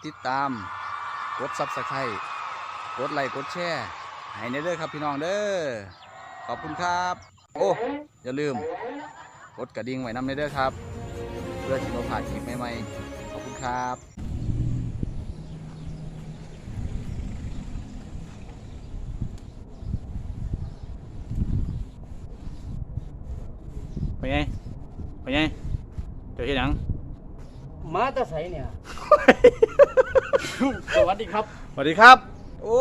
ดติดตาม กดซับสไครต์กดไลค์กดแชร์ให้ในเด้อครับพี่น้องเด้อขอบคุณครับ โอ้อย่าลืม กดกระดิ่งไว้นำในเด้อครับ เพื่อที่เราผ่านคลิปใหม่ๆขอบคุณครับไปไงไปไงเจอที่หนัง มาแตะไสเนี่ยสวัส ดีครับสวัสดีครับ โอ้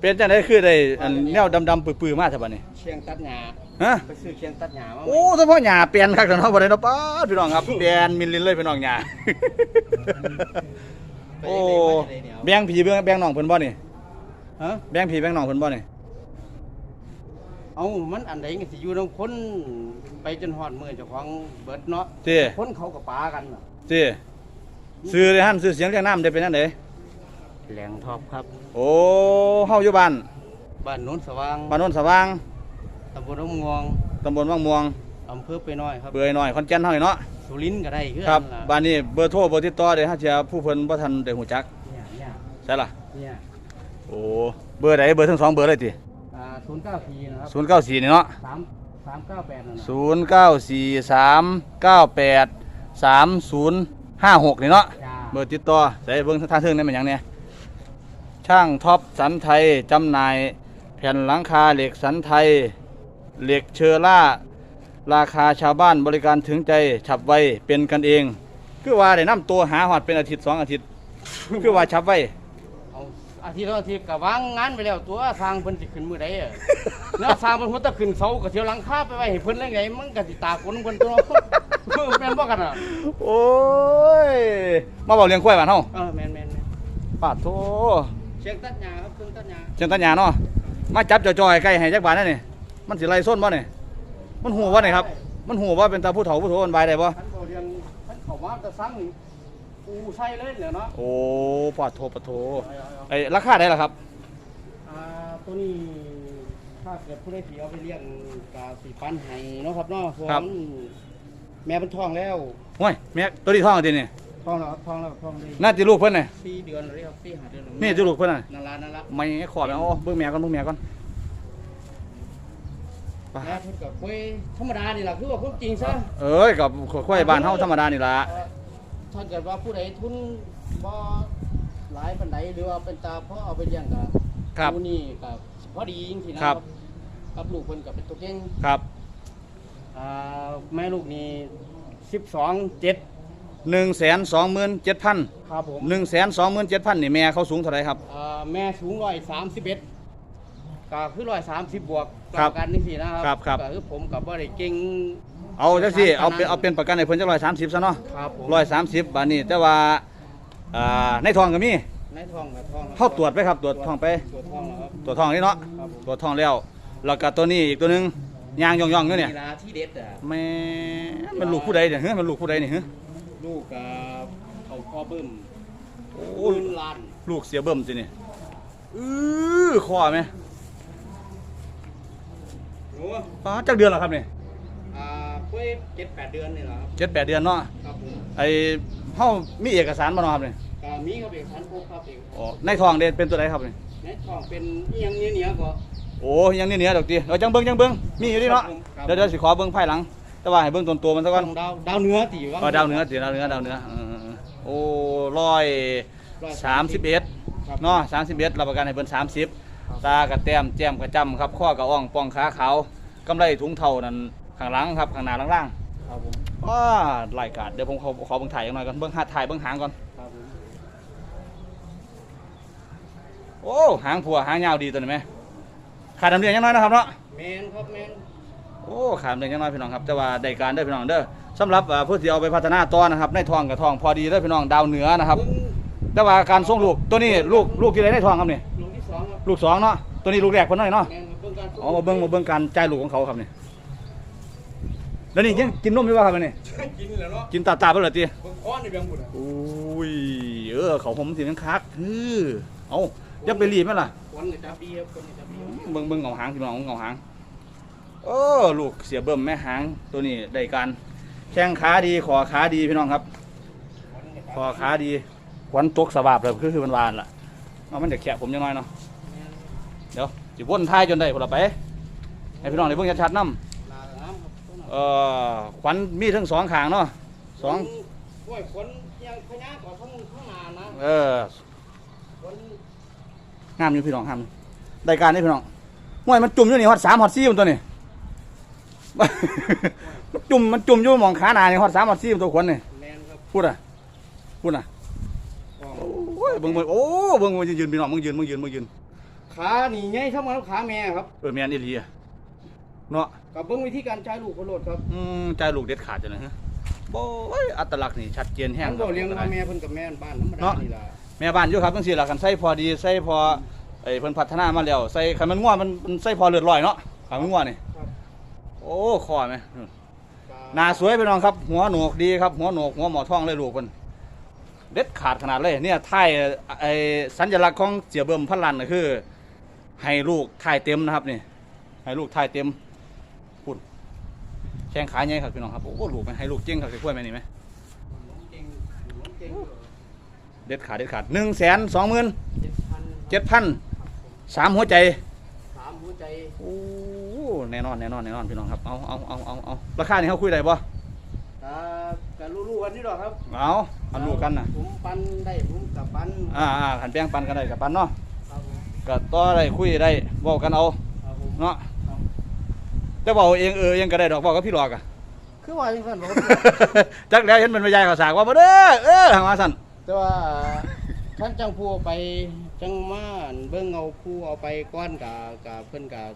เป็นจังไดคือได้อันแนวดำๆปื้อๆมาซะบัดนี้เชียงตัดหญ้าฮะไปซื้อเชียงตัดหญ้ามาโอ้เฉพาะหญ้าเปลี่ยนคักจังเนาะบ่ได้เนาะป้าดพี่น้องครับแบนมินลินเลยพี่น้องหญ้าโอ้แบ่งผีแบ่งแบ่งน้องเพิ่นบ่นี่ฮะแบ่งผีแบ่งน้องเพิ่นบ่นี่เอามันอันใดก็สิอยู่นำคนไปจนฮอดมื้อเจ้าของเบิดเนาะเจ้คนเขาก็ปากันน่ะเจ้ ซื้อเลยฮั่นซื้อเสียงเรียงน้ำได้เป็นนั่นเด้แหลงทอบครับโอ้เฮาอยู่บ้านบ้านโนนสว่างบ้านโนนสว่างตำบลบางม่วงตำบลวังม่วงอำเภอเปยน้อยครับเปื่อหน่อยคอนเจนเฮาเนาะสุรินทร์ก็ได้คือครับบ้านนี้เบอร์โทรเบอร์ติดต่อเด้ฮะเทียผู้เพิ่นบ่ทันได้ฮู้จักใช่ล่ะเนี่ยโอ้เบอร์ใดเบอร์ทั้งสองเบอร์เลย์เก้าสี่นะครับก้าสี่เนาะสามสามเก้าแปดศูนย์เก้าสี่สามเก้าแปดสามศูนย์ ห้าหกนี่เนาะจ้าเบอร์ติดต่อใส่เบิ้งทางเทิงนี่มันหยังเนี่ยช่างท็อปสันไทยจำหน่ายแผ่นหลังคาเหล็กสันไทย เหล็กเชอร่า ราคาชาวบ้านบริการถึงใจฉับไวเป็นกันเอง คือว่าได้นำตัวหาหอดเป็นอาทิตย์สองอาทิตย์ คือว่าฉับไวเอาอาทิตย์ละอาทิตย์ก็วางงานไปแล้วตัวสร้างเพิ่นสิขึ้นมื้อใดอะเนื้อสร้างเพิ่นหัวตะขึ้นเสาก็เที่ยวหลังคาไปไว้ให้เพิ่นได้ไงมันก็สิตาคนเพิ่นตัว แม่นบ่กันอะโอ้ย มาบอกเลี้ยงกล้วยบ้านเฮาเออแม่นแม่นแม่นปาดโทเชียงตัดหญ้าครับเครื่องตัดหญ้าเชียงตัญญาเนาะ มาจับจอยๆใกล้ให้จักบาทนั่นนี่ มันสิไล่ส้นบ่นี่มันหูบ่นี่ครับ มันหูว่าเป็นตาผู้เฒ่าผู้โทมันบายได้บ่ ท่านบ่เรียนท่านเข้ามาจะสั่งนี่อูใส่เลยเหรอเนาะโอ้ปาดโทปาดโทไอ้ราคาได้ล่ะครับ อ่าตัวนี้ถ้าเกิดผู้ใดสิเอาไปเลี้ยงก็สิปันให้เนาะครับเนาะเพราะครัว่าบมัน แม่เป็นท้องแล้วห้วยแม่ตัวนี้ท้องอันนี้นี่ท้องแล้วครับท้องแล้วท้องเลยน่าจะลูกเพิ่นน่ะสี่เดือนแล้วครับสี่ห้าเดือนแล้วนี่จะลูกเพิ่นน่ะนั่นละนั่นละไม่ขอแม่เอาเบิ่งแม่ก่อนเบิ่งแม่ก่อนไปแล้วเพิ่นก็คุยธรรมดานี่ล่ะคือว่าความจริงซะเอ้ยกับข้อยบ้านเฮาธรรมดานี่ล่ะถ้าเกิดว่าผู้ใดทุนบ่หลายปานใดหรือว่าเป็นตาเพราะเอาไปเลี้ยงก็ครับผู้นี่ก็พอดีจริงๆนะครับกับลูกเพิ่นก็เป็นตัวเก่งครับ อ่าแม่ลูกนี่12 7 127,000ครับผม127,000นี่แม่เขาสูงเท่าไหร่ครับ อ่าแม่สูง131ก็คือ130บวกครับกันจังซี่นะคครัรับครับ ก็คือผมก็บ่ได้เก่ง เอาจังซี่เอาเป็นเอาเป็นประกันให้เพิ่นจัก130ซะเนาะครับผม130บาทนี้แต่ว่าอ่าในท้องก็มีในท้องกับท้องเข้าตรวจไปครับตรวจท้องไป ตรวจท้องแล้วครับตรวจท้องนี่เนาะครับผมตรวจท้องแล้วแล้วก็ตัวนี้อีกตัวหนึง ยางย่องๆอยู่เนี่ยกีฬาที่เด็ดอะแม่มันลูกผู้ใดเนี่ยเฮ้ยมันลูกผู้ใดนี่เฮ้ยลูกกับเขาพ่อบึ้มโอ้โอ้ล้านลูกเสียเบิ่มสินี่อื้อคอไหมโอ้ป้าจักเดือนแล้วครับนี่อ่าเพิ่เจ็ดแปดเดือนนี่แหละครับเจ็ดแปดเดือนเนาะครับผมไอ้เฮามีเอกสารบ่เนาะครับนี่ก็มีครับเอกสารครบครับเอกอ๋อในท้องเด่นเป็นตัวใดครับนี่ในท้องเป็นเอียงเนี้ยเนี้ยก็ โอ้ยังนี่เหนือดอกติเราจังเบิ่งจังเบิ่งมีอยู่ดิเนาะครับเดี๋ยวเดี๋ยวสิขอเบิ่งภายหลัง แต่ว่าให้เบิ่งต้นตัวมันซะก่อนดาวดาวเหนื้อตีว่าก็ดาวเหนือติดาวเหนือดาวเหนือเออๆๆโอ้ร้อยสามสิบเอ็ดครับเนาะสามสิบเอ็ดรับประกันให้เพิ่นสามสิบตากระแต้มแจ่มกระจำครับข้อกระอ่องป้องขาขาวกำไรถุงเท่านั่นข้างหลังครับข้างหน้าล่างครับผมๆว้าไล่กาดเดี๋ยวผมขอขอเบิ่งถ่ายกันหน่อยก่อนเบิ่งหาถ่ายเบิ่งหางก่อนครับผมโอ้หางผัวหางยาวดีตัวนี้ไหม ขาดดำเนียงยังน้อยนะครับเนาะแมนครับแมนโอ้ขาดดำเนียงยังน้อยพี่น้องครับแต่ว่าได้การเด้อพี่น้องเด้อสำหรับอ่าผู้ที่เอาไปพัฒนาต่อนะครับในท้องกับท้องพอดีเด้อพี่น้องดาวเหนือนะครับเงแต่ว่าการส่งลูกตัวนี้ลูกลูกที่ไหนในท้องครับนี่ลูกที่สองครับลูกสองเนาะตัวนี้ลูกแรกคนน้อยเนาะแมนครับเบิ่งการอ๋อมาเบิ้งมาเบิ้งการจ่ายลูกของเขาครับนี่แล้วนี่ยังกินนมอยู่ป่ะครับอันนี่กินแล้วเนาะกินตาตาไปเลยตี เบิ่งก้อนในเบียงบุตรอุ้ยเออเขาผมสินังคักฮือเอาอยังไปรีบไหมล่ะคนเนี่ยจับดีครับคนเนี่ยจับดีครับ เบิ้งเบิ้งเงาหางพี่น้องเงาหางโอ้ลูกเสียเบิ่มแม่หางตัวนี้ได้การแข้งขาดีขอขาดีพี่น้องครับคนเนี่ยขอขาดีควันตกสบาบเลยคือคือมันวานล่ะเอามันจะแขะผมยังน้อยเนาะเดี๋ยวจิวนท้ายจนได้พอละไปให้พี่น้องได้เบิ่งชัดๆนํนาน้ำครับต้นน่ะเอ่อควันมีทั้งสองข้างเนาะสองกล้วยขนยังพญากว่าข้างข้างหน้านะเออขนงามอยู่พี่น้องงาม ได้การนี่พี่น้องห้วยมันจุ่มอยู่นี่ฮอดสามฮอดสี่มันตัวนี่ มันจุ่มมันจุ่มอยู่หมองขาหนานี่ฮอดสามฮอดสี่มันตัวขวัญนี่แมนครับพูดอะพูดอะอ๋อโอ้ยเบิ่งเบิ่งโอ้เบิ่งมึงยืนพี่น้องมึงยืนมึงยืนมึงยืนขานี่ไงทำมาขาแม่ครับเออแม่นอีหลีอะเนาะกับเบิ้งวิธีการใช้ลูกคนโลดครับอืมใจลูกเด็ดขาดจังเลยฮะโอ้ยอัตลักษณ์นี่ชัดเจนแห้งทั้งบ่เลี้ยงมาแม่เพิ่นกับแม่บ้านธรรมดาเนาะนี่ล่ะแม่บ้านอยู่ครับจังซี่ล่ะกันใส่พอดีใส่พอ ไอ้เพิ่นพัฒนามาแล้วใส่คันมันง่วมันมันใส่พอเลือดลอยเนาะคันมันง่วนี่ครับโอ้คอไหมนู่นหน้าสวยพี่น้องครับ หัวโหนกดีครับ หัวโหนกหัวหมอท้องเลยลูกเพิ่นเด็ดขาดขนาดเลยเนี่ยท้ายไอ้สัญลักษณ์ของเสียเบิ่มพันลันก็คือ ให้ลูกท้ายเต็มนะครับนี่ให้ลูกท้ายเต็มพุ่นแข้งขาใหญ่ครับพี่น้องครับโอ้ลูกมันให้ลูกเก่งครับสิกล้วยแม่นี่ไหมเก่งเก่งเด็ดขาดเด็ดขาดหนึ่งแสนสองหมื่นเจ็ดพันเจ็ดพัน สามหัวใจสามหัวใจโอ้แน่นอนแน่นอนแน่นอนพี่น้องครับเอาเอาเอาเอาเอาราคานี่เขาคุยได้ปะอ่ากับรู้ๆกันนี่ดอกครับเอาเอาลูกกันนะผมปันได้ผมกับปันอ่าอ่าขันแป้งปันกันได้กับปันเนาะครับผมก็ต่อได้คุยได้บอกกันเอาครับผมเนาะครับจะบอกเองเออเองก็ได้ดอกบอกกับพี่หลอกอะคือว่าจังซั่นบ่จักแล้วเห็นเป็นวิญญาณข่าวสารว่าบ่เด้อเออทางมาสั่นแต่ว่าท่านจังผู้เอาไป จังมาเบิ่งเอาผู้เอาไปก้อนกับกับเพิ่นกับ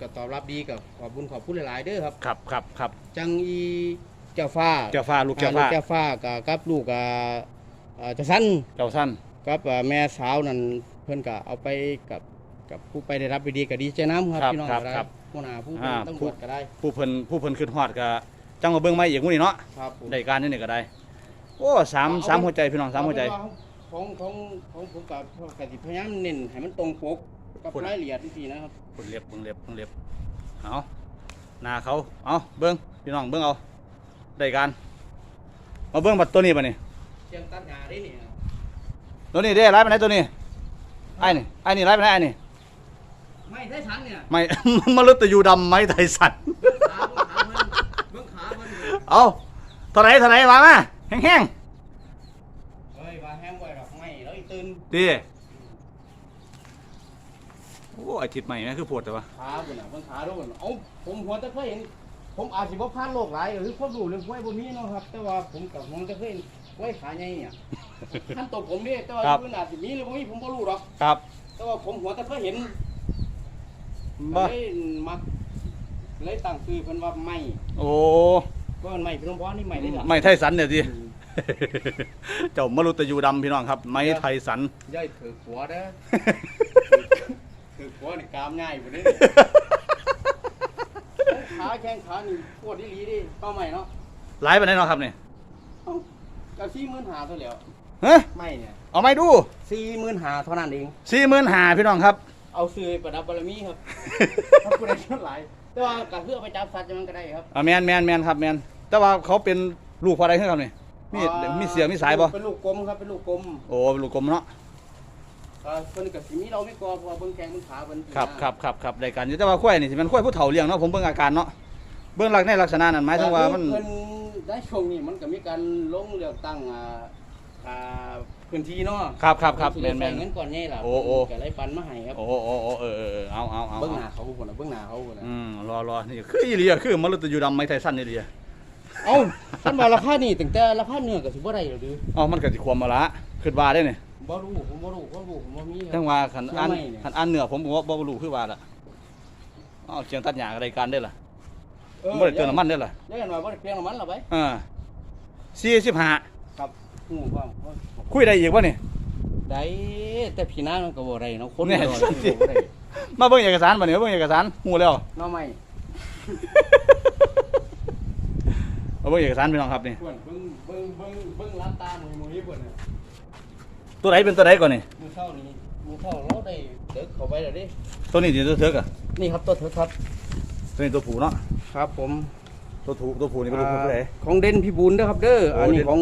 ก็ตอบรับดีกับขอบคุญขอบคุณหลาย ๆ เด้อครับ ครับครับครับจังอีเจ้าฟ้าเจ้าฟ้าลูกเจ้าอ่ฟ้าเจ้าฟ้ากับกับลูกกับอ่าเจ้าสันเจ้าสั้นกับอ่าแม่สาวนั่นเพิ่นก็เอาไปกับกับผู้ไปได้รับไปดีก็ดีใจน้ำครับพี่น้องก็ได้หัวหน้าผู้เป็นตำรวจก็ได้ผู้เพิ่นผู้เพิ่นขึ้นฮอดก็จังมาเบิ่งใหม่อีกมื้อนี้เนาะครับผม ได้การนี่นี่ก็ได้ โอ้สามสามหัวใจพี่น้องสามหัวใจ ของของของผมกับกสิพยายามเน้นให้มันตรงปกกับพูดรายละเอียดที่นะครับเพิ่นเล็บเพิ่นเล็บเพิ่นเล็บเอาหน้าเขาเอาเบิ่งพี่น้องเบิ่งเอาได้การมาเบิ่งบัดตัวนี้บัดนี้เชียงตัดหญ้าได้นี่ตัวนี้ได้ร้ายไปไหนตัวนี้ไอ้นี่ไอ้นี่ร้ายไปไหนไอ้นี่ไม่ได้ชันเนี่ยไม่มันลึกแต่อยู่ดำไม้ไทสันขาเบิ่งขาเพิ่นเบิ่งขาเพิ่นเอาเท่าไหรเท่าไหรมามาแห้งเฮ้ยว่าแห้งไว้ดอกไม้แล้วอีตื่น ๆ ดีโอ้ไอจิตใหม่นะคือปวดแต่ว่าขาเพิ่นน่ะเบิ่งขาดูเพิ่นเอ้าผมหัวตะเคยเห็น ผมอาจสิบ่ผ่านโลกหลายหรือความรู้เรื่องห้วยบ่มีเนาะครับ แต่ว่าผมกับผมตะเคยเห็นห้วยขาใหญ่เนี่ยท่านตกผมเด้แต่ว่าอยู่อื่นอาจสิมีหรือบ่มีผมบ่รู้หรอกครับ แต่ว่าผมหัวตะเคยเห็นบ่เลยมักเลยตั้งชื่อเพิ่นว่าไม้โอ้ก็มันไม้พี่น้องพ่อนี่ไม้ได้ล่ะไม่ไทสันเนี่ยดิ เจ้ามรุตยูดำพี่น้องครับ ไม้ไทสันย่อยถือหัวเด้อถือหัวนี่กามง่ายบ่เด้ขาแข้งขานี่ปวดอีหลีดิเป้าใหม่เนาะหลายไปไหนเนาะครับเนี่ยเอ้าก็45,000เท่าแล้วเฮ้ยไม่เนี่ยเอาไม่ดู45,000เท่านั้นเองสี่หมื่นหาพี่น้องครับ เอาซื้อไปประดับบารมีครับถ้าผู้ใดชอบหลายแต่ว่าก็คือเอาไปจับสัตว์จะมันก็ได้ครับอ่าแมนแมนแมนครับแมนแต่ว่าเขาเป็นลูกพอได้ขึ้นครับนี่ มีอ่ามีเสียงมีสายบ่ เป็นลูกกลมครับเป็นลูกกลมโอ้เป็นลูกกลมเนาะอ่าเพิ่นก็สิมีเราไม่กลัวเพราะว่าเบิ่งแข้งเบิ่งขาเพิ่นครับครับครับครับรายการอยู่แต่ว่าควายนี่สิมันควายผู้เฒ่าเลี้ยงเนาะผมเบิ่งอาการเนาะเบิ่งลักในลักษณะนั้นหมายถึงว่ามันเพิ่นได้ช่วงนี้มันก็มีการลงเลือกตั้งอ่าอ่าพื้นที่เนาะครับครับครับสิแมได้นแมใส่น เงินก่อนใหญ่ล่ะโอ้โอ้เพิ่นก็เลยปันมาให้ครับโอ้โอ้โอ้เออเออเออเอาเอาเอาเบิ่งหน้าเขาพุ่นน่ะเบิ่งหน้าเขาพุ่นน่ะอืมรอรอนี่คืออีเลียคือมรุตยูดำไม้ไทสันนี่เลีย เอ้าท่านว่าราคานี่ตั้งแต่ราคาเนื้อก็สิบ่ได้หรอกดื้ออ๋อมันก็สิความมาละคิดว่าได้นี่บ่รู้ผมบ่รู้บ่รู้ผมบ่มีคทั้รับ งว่าคันอันเชื่อไหมเนี่ย คันอันเหนือผมบอกว่าบ่รู้คือว่าล่ะอ๋อเชียงตัดหญ้ารายการได้ล่ะบ่ได้เติมน้ำมันได้ล่ะได้กันว่าบ่ได้เปลี่ยนน้ำมันหรอไปอ่า45ครับหูว่าคุยได้อีกบ่นี่ ได้แต่พี่น้ามันก็บ่ได้เนาะคนแน่เดียวสิบ่ได้มาเบิ่งเอกสารบ่นี่เบิ่งเอกสารฮู้แล้ว เนาะไม่ เอาเบิ่งเอกสารพี่น้องครับนี่เพิ่นเบิ่งเบิ่งเบิ่งเบิ่งร้านตาหมู่หมู่นี้เพิ่นน่ะตัวไหนเป็นตัวไหนก่อนนี่มื้อเช้านี้มื้อเช้าเราได้เด็กเข้าไปแล้วดิตัวนี้สิตัวเถือกอะนี่ครับตัวเถิดครับตัวนี้ตัวผู้เนาะครับ ผมตัวถูกตัวผู้นี่เป็นลูกผู้ผู้ใดของเด่นพี่บุญเด้อครับ เด้อโอ้อันนี้เด่นของ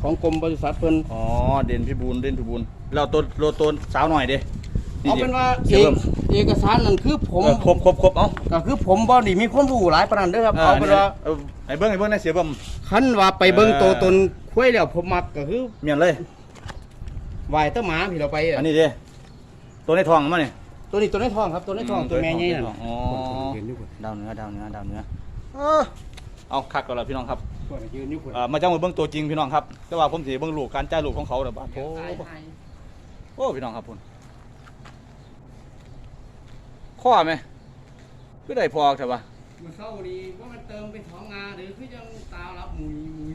ขของกรมบริษัทเพิ่นอ๋อเด่นพิบูลเด่นพิบูลแล้วตัวโลตัวสาวหน่อยดิเอาเป็นว่าเสีเอยก เบิ่มเอกสารนั่นคือผม เออครบครบครบเอ้าก็คือผมบ่ได้มีความรู้หลายปานนั้นเด้อครับเอาเป็นว่าเออไอ้เบิ้งไอ้เบิ้งในเสียเบิ้ม คันว่าไปเบิ่งเออ ตัวตนคุ้ยแล้วผมมักก็คือเมียนเลย ไหวเตอหมาพี่เราไปอะอันนี้ดิตัวในทองมันนี่ตัวนี้ตัวในท้องครับตัวในท้องตัวแม่ใหญ่นั่นอ๋อเห็นอยู่คนดาวเหนือดาวเหนือดาวเหนือเออเอาคักก่อนละพี่น้องครับคนยืนอยู่คนเอ่อมาจ้างมาเบิ้งตัวจริงพี่น้องครับแต่ว่าผมสิเบิ้งลูกการจ่ายลูกของเขาเด้อบ้านโอ้โอ้พี่น้องครับพุ่น ข้อไหมคือได้พอใช่ปะมื้อเช้านี้ว่ามันเติมเป็นท้องงาหรือคือจังตารับหมุยหมุย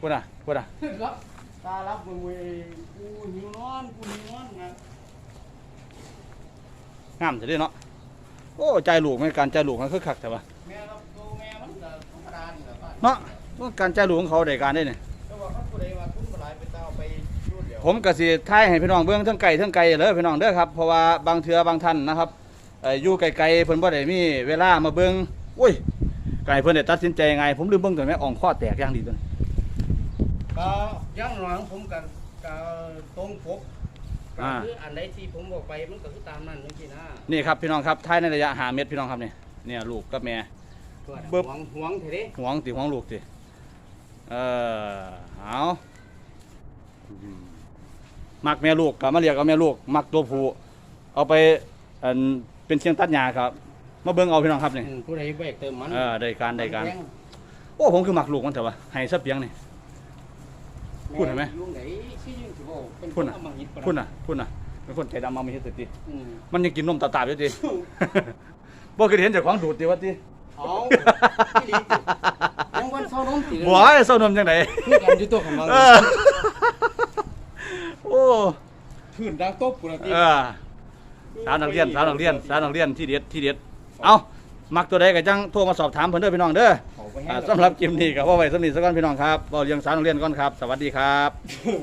พูดอะพูดอะรับตารับหมุยหมุยกูหิวนอนกูหิวนอนนะงามจะได้เนาะโอ้ใจ่ายลูกไหมการใจ่ายลูกมันคือคักใช่ปะแม่รับตัวแม่มันาะบ้านเนาะการใจ่ายลูกของเขาได้การได้เนี่ย ผมก็สิทายให้พี่น้องเบิ่งเทั้งไก่เทั้งไก่เลยพี่น้องเด้อครับเพราะว่าบางเทือบางท่านนะครับเอ่ออยู่ไกลๆเพิ่นบ่ได้มีเวลามาเบิ่งอุ้ยไก่เพิ่นได้ตัดสินใจยังไงผมลืมเบิ่งตัวแม่อ่องข้อแตกอย่างดีตัวนี้ก็ย่างหลังผมกันก็ตรงปกก็อ่าคืออันใดที่ผมบอกไปมันก็คือตามนั้นจังซี่นะนี่ครับพี่น้องครับทายในระยะ5เมตรพี่น้องครับนี่เนี่ยลูกกับแม่ ตัวน่ะเบิ่บหวงหวงเถอะเด้หวงสิหวงลูกสิเออเอา มักแม่ลูกก็มาเรียกเอาแม่ลูกมักตัวผู้เอาไปอันเป็นเชียงตัดหญ้าครับมาเบิ่งเอาพี่น้องครับนี่อืมผู้ใดแบกเติมมันเออได้การได้การแพงโอ้ผมคือมักลูกมันเถอะวะให้ซะเปียงนี่ พูดเห็นไหม แยุ่งไหนสิยุ่งสิบ่เป็นพูดน่ะอำมหิตปะพุ่นน่ะพุ่นน่ะเป็นคนใจดำมาไม่เห็นติอืมมันยังกินนมตาตาอยู่ติ บ่เคยเห็นเจ้าของดูดติว่าติเอาอีหลีติยังวันเช้านมติบ่ให้เศร้านมจังได คือกันอยู่ตัวของมันเออโอ้พื้นดังตบกูละติเออสาวนักเรียนสาวนักเรียนสาวนักเรียนที่เด็ดที่เด็ดเอามักตัวใดก็จังโทรมาสอบถามเพิ่นเด้อพี่น้องเด้อเขาไปให้อ่าแล้วสำหรับคลิปนี้ก็ว่าไว้สำนี้สักก่อนพี่น้องครับเว้าเรื่องสาวนักเรียนก่อนครับ สวัสดีครับเออ